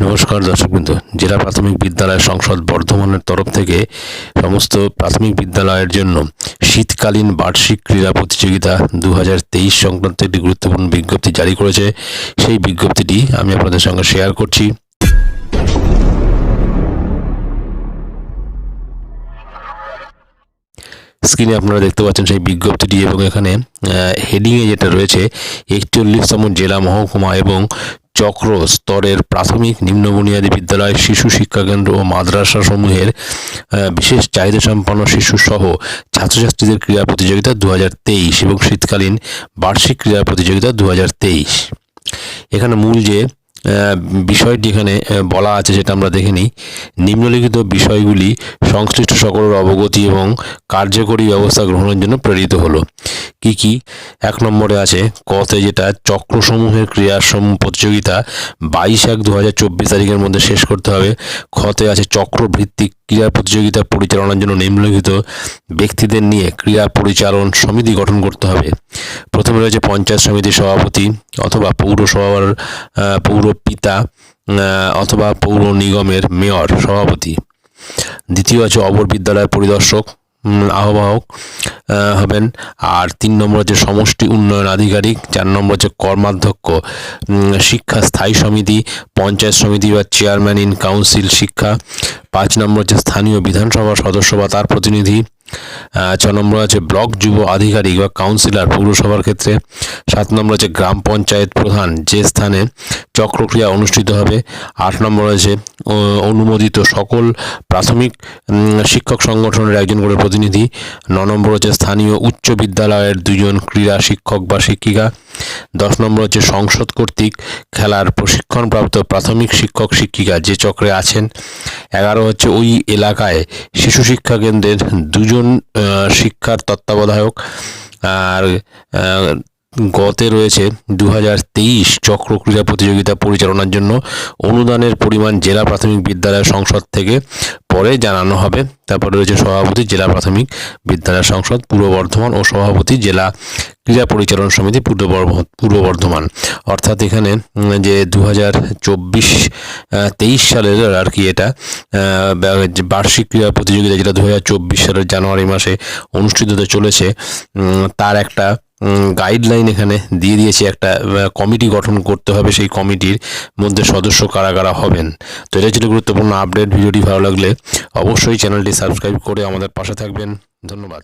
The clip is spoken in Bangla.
নমস্কার দর্শকবৃন্দ। জেলা প্রাথমিক বিদ্যালয় সংসদ বর্ধমানের তরফ থেকে সমস্ত প্রাথমিক বিদ্যালয়ের জন্য শীতকালীন বার্ষিক ক্রীড়া প্রতিযোগিতা দু হাজার তেইশ সংক্রান্ত একটি গুরুত্বপূর্ণ বিজ্ঞপ্তি জারি করেছে। সেই বিজ্ঞপ্তিটি আমি আপনাদের সঙ্গে শেয়ার করছি। স্ক্রিনে আপনারা দেখতে পাচ্ছেন সেই বিজ্ঞপ্তিটি এবং এখানে হেডিংয়ে যেটা রয়েছে, একচল্লিশতম জেলা মহকুমা এবং চক্র স্তরের প্রাথমিক নিম্ন বুনিয়াদী বিদ্যালয়, শিশু শিক্ষাকেন্দ্র ও মাদ্রাসা সমূহের বিশেষ চাহিদা সম্পন্ন শিশু সহ ছাত্রছাত্রীদের ক্রীড়া প্রতিযোগিতা দু হাজার তেইশ এবং শীতকালীন বার্ষিক ক্রীড়া প্রতিযোগিতা দু হাজার তেইশ। এখানে মূল যে বিষয়টি এখানে বলা আছে যেটা আমরা দেখে নিই। নিম্নলিখিত বিষয়গুলি সংশ্লিষ্ট সকলের অবগতি এবং কার্যকরী ব্যবস্থা গ্রহণের জন্য প্রেরিত হলো। কি কি? এক নম্বরে আছে কতে যেটা, চক্রসমূহের ক্রীড়া সম- প্রতিযোগিতা বাইশ এক দু হাজার চব্বিশ তারিখের মধ্যে শেষ করতে হবে। খতে আছে চক্রভিত্তিক ক্রীড়া প্রতিযোগিতা পরিচালনার জন্য নিম্নলিখিত ব্যক্তিদের নিয়ে ক্রীড়া পরিচালন সমিতি গঠন করতে হবে। প্রথমে রয়েছে পঞ্চায়েত সমিতির সভাপতি অথবা পৌরসভার পৌর পিতা অথবা পৌর নিগমের মেয়র, সভাপতি। দ্বিতীয় আছে অপর বিদ্যালয়ের পরিদর্শক আহ্বায়ক আহ, হবেন। আর তিন নম্বর হচ্ছে সমষ্টি উন্নয়ন আধিকারিক চার নম্বর হচ্ছে কর্মাধ্যক্ষ শিক্ষা স্থায়ী সমিতি পঞ্চায়েত সমিতি বা চেয়ারম্যান ইন কাউন্সিল শিক্ষা। পাঁচ নম্বর হচ্ছে স্থানীয় বিধানসভা সদস্য বা তার প্রতিনিধি। ছ নম্বর আছে ব্লক যুব আধিকারিক বা কাউন্সিলর পৌরসভার ক্ষেত্রে। সাত নম্বর আছে গ্রাম পঞ্চায়েত প্রধান, যে স্থানে চক্রক্রিয়া অনুষ্ঠিত হবে। আট নম্বর আছে অনুমোদিত সকল প্রাথমিক শিক্ষক সংগঠনের একজন করে প্রতিনিধি। ন নম্বর হচ্ছে স্থানীয় উচ্চ বিদ্যালয়ের দুজন ক্রীড়া শিক্ষক বা শিক্ষিকা। দশ নম্বর হচ্ছে সংসদ কর্তৃক খেলার প্রশিক্ষণপ্রাপ্ত প্রাথমিক শিক্ষক শিক্ষিকা যে চক্রে আছেন, এগারো হচ্ছে ওই এলাকায় শিশু শিক্ষা কেন্দ্রের দুজন শিক্ষার তত্ত্বাবধায়ক আর গতে রয়েছে দু হাজার তেইশ চক্র ক্রীড়া প্রতিযোগিতা পরিচালনার জন্য। অনুদানের পরিমাণ জেলা প্রাথমিক বিদ্যালয় সংসদ থেকে পরে জানানো হবে। তারপরে রয়েছে সভাপতি, জেলা প্রাথমিক বিদ্যালয় সংসদ, পূর্ব বর্ধমান ও সভাপতি, জেলা ক্রীড়া পরিচালন সমিতি, পূর্ব পূর্ব বর্ধমান। অর্থাৎ এখানে যে দু হাজার চব্বিশ তেইশ সালের আর কি এটা বার্ষিক ক্রীড়া প্রতিযোগিতা যেটা দু হাজার চব্বিশ সালের জানুয়ারি মাসে অনুষ্ঠিত হতে চলেছে তার একটা গাইডলাইন এখানে দিয়ে দিয়েছে একটা কমিটি গঠন করতে হবে, সেই কমিটির মধ্যে সদস্য কারা কারা হবেন। তো এটা ছিল গুরুত্বপূর্ণ আপডেট ভিডিওটি ভালো লাগলে অবশ্যই চ্যানেলটি সাবস্ক্রাইব করে আমাদের পাশে থাকবেন। ধন্যবাদ।